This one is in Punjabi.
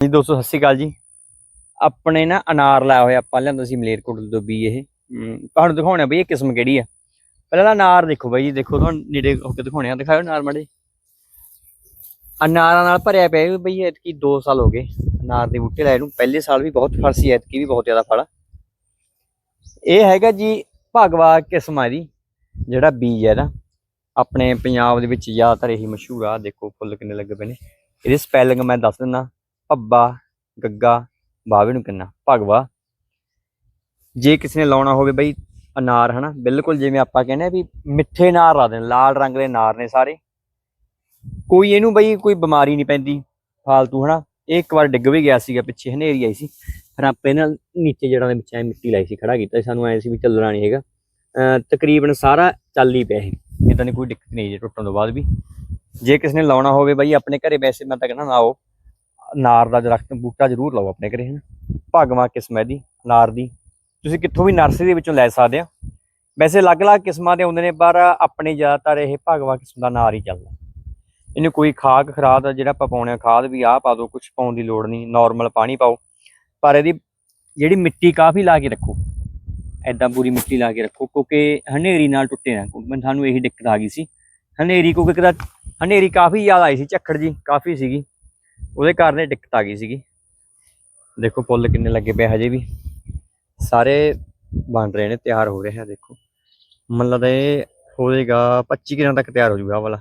ਜੀ ਦੋਸਤੋ ਸਤਿ ਸ਼੍ਰੀ ਅਕਾਲ ਜੀ। ਆਪਣੇ ਨਾ ਅਨਾਰ ਲਾਇਆ ਹੋਇਆ ਆਪਾਂ ਲਿਆਂਦਾ ਸੀ ਮਲੇਰਕੋਟਲ ਤੋਂ ਵੀ ਇਹ। ਹਮ, ਤੁਹਾਨੂੰ ਦਿਖਾਉਣਾ ਬਈ ਇਹ ਕਿਸਮ ਕਿਹੜੀ ਆ। ਪਹਿਲਾਂ ਤਾਂ ਅਨਾਰ ਦੇਖੋ ਬਾਈ ਜੀ ਦੇਖੋ ਤੁਹਾਨੂੰ ਨੇੜੇ ਹੋ ਕੇ ਦਿਖਾਉਣੇ ਆ। ਦਿਖਾਓ ਅਨਾਰ ਮੜੇ। ਅਨਾਰਾਂ ਨਾਲ ਭਰਿਆ ਪਿਆ ਬਈ ਐਤਕੀ 2 ਸਾਲ ਹੋ ਗਏ ਅਨਾਰ ਦੇ ਬੂਟੇ ਲਾਏ ਨੂੰ। ਪਹਿਲੇ ਸਾਲ ਵੀ ਬਹੁਤ ਫਲ ਸੀ ਐਤਕੀ ਵੀ ਬਹੁਤ ਜ਼ਿਆਦਾ ਫਲ ਇਹ ਹੈਗਾ ਜੀ ਭਗਵਾ ਕਿਸਮ ਆ ਜੀ ਜਿਹੜਾ ਬੀਜ ਹੈ ਨਾ ਆਪਣੇ ਪੰਜਾਬ ਦੇ ਵਿੱਚ ਜ਼ਿਆਦਾਤਰ ਇਹੀ ਮਸ਼ਹੂਰ ਆ। ਦੇਖੋ ਫੁੱਲ ਕਿੰਨੇ ਲੱਗੇ ਪਏ ਨੇ। ਇਹਦੇ ਸਪੈਲਿੰਗ ਮੈਂ ਦੱਸ ਦਿੰਦਾ। ਭੱਬਾ, ਗੱਗਾ, ਬਾਵੇ ਨੂੰ ਕਿੰਨਾ? ਭਗਵਾ। ਜੇ ਕਿਸੇ ਨੇ ਲਾਉਣਾ ਹੋਵੇ ਬਈ, ਅਨਾਰ, ਹਨਾ? ਬਿਲਕੁਲ ਜਿਵੇਂ ਆਪਾਂ ਕਹਿੰਦੇ ਆ ਵੀ ਮਿੱਠੇ ਅਨਾਰ ਲਾ ਦੇਣ, ਲਾਲ ਰੰਗ ਦੇ ਅਨਾਰ ਨੇ ਸਾਰੇ। ਕੋਈ ਇਹਨੂੰ ਬਈ ਕੋਈ ਬਿਮਾਰੀ ਨਹੀਂ ਪੈਂਦੀ, ਫਾਲਤੂ, ਹਨਾ? ਇਹ ਇੱਕ ਵਾਰ ਡਿੱਗ ਵੀ ਗਿਆ ਸੀਗਾ ਪਿੱਛੇ, ਹਨੇਰੀ ਆਈ ਸੀ। ਫਿਰ ਆਪੇ ਨਾਲ ਨੀਚੇ ਜੜਾਂ ਦੇ ਵਿੱਚ ਐ ਮਿੱਟੀ ਲਾਈ ਸੀ, ਖੜਾ ਕੀਤਾ ਸਾਨੂੰ ਐ ਸੀ ਵੀ ਚੱਲਣਾ ਨਹੀਂ ਹੈਗਾ। ਅਹ ਤਕਰੀਬਨ ਸਾਰਾ ਚੱਲ ਹੀ ਪਿਆ ਇਹ। ਇਦਾਂ ਦੀ ਕੋਈ ਦਿੱਕਤ ਨਹੀਂ ਜੇ ਟੁੱਟਣ ਤੋਂ ਬਾਅਦ ਵੀ। ਜੇ ਕਿਸੇ ਨੇ ਲਾਉਣਾ ਹੋਵੇ ਬਾਈ, ਆਪਣੇ ਘਰੇ ਵੈਸੇ ਮੈਂ ਤਾਂ ਕਹਿੰਦਾ ਨਾ ਲਾਓ ਨਾਰ ਦਾ ਦਰਖਤ ਬੂਟਾ ਜ਼ਰੂਰ ਲਾਓ ਆਪਣੇ ਘਰੇ, ਹਨਾ? ਭਗਵਾ ਕਿਸਮ ਹੈ ਦੀ, ਨਾਰ ਦੀ। ਤੁਸੀਂ ਕਿੱਥੋਂ ਵੀ ਨਰਸਰੀ ਦੇ ਵਿੱਚੋਂ ਲੈ ਸਕਦੇ ਆ। ਵੈਸੇ ਅਲੱਗ-ਅਲੱਗ ਕਿਸਮਾਂ ਦੇ ਆਉਂਦੇ ਨੇ, ਪਰ ਆਪਣੇ ਜ਼ਿਆਦਾਤਰ ਇਹ ਭਗਵਾ ਕਿਸਮ ਦਾ ਨਾਰ ਹੀ ਚੱਲਦਾ। ਇਹਨੂੰ ਕੋਈ ਖਾਕ ਖਰਾਦ ਜਿਹੜਾ ਆਪਾਂ ਪਾਉਣੇ ਆ, ਖਾਦ ਵੀ ਆਹ ਪਾ ਦਿਓ ਕੁਝ ਪਾਉਣ ਦੀ ਲੋੜ ਨਹੀਂ ਨਾਰਮਲ ਪਾਣੀ ਪਾਓ। ਪਰ ਇਹਦੀ ਜਿਹੜੀ ਮਿੱਟੀ ਕਾਫੀ ਲਾ ਕੇ ਰੱਖੋ। ਐਦਾਂ ਪੂਰੀ ਮਿੱਟੀ ਲਾ ਕੇ ਰੱਖੋ, ਕਿਉਂਕਿ ਹਨੇਰੀ ਨਾਲ ਟੁੱਟੇ ਨਾ। ਕਿਉਂਕਿ ਸਾਨੂੰ ਇਹੀ ਦਿੱਕਤ ਆ ਗਈ ਸੀ। ਹਨੇਰੀ ਕਿਉਂਕਿ ਕਿਦਾ ਹਨੇਰੀ ਕਾਫੀ ਜ਼ਿਆਦਾ ਆਈ ਸੀ, ਝੱਖੜ ਜੀ ਕਾਫੀ ਸੀਗੀ। ਉਹਦੇ ਕਾਰਨ ਇਹ ਦਿੱਕਤ ਆ ਗਈ ਸੀਗੀ। ਦੇਖੋ ਪੁੱਲ ਕਿੰਨੇ ਲੱਗੇ ਪਏ ਹਜੇ ਵੀ। ਸਾਰੇ ਬਣ ਰਹੇ ਨੇ, ਤਿਆਰ ਹੋ ਰਹੇ ਆ ਦੇਖੋ ਮਤਲਬ ਇਹ ਹੋਏਗਾ 25 ਦਿਨਾਂ ਤੱਕ ਤਿਆਰ ਹੋ ਜਾਊਗਾ ਵਾਲਾ।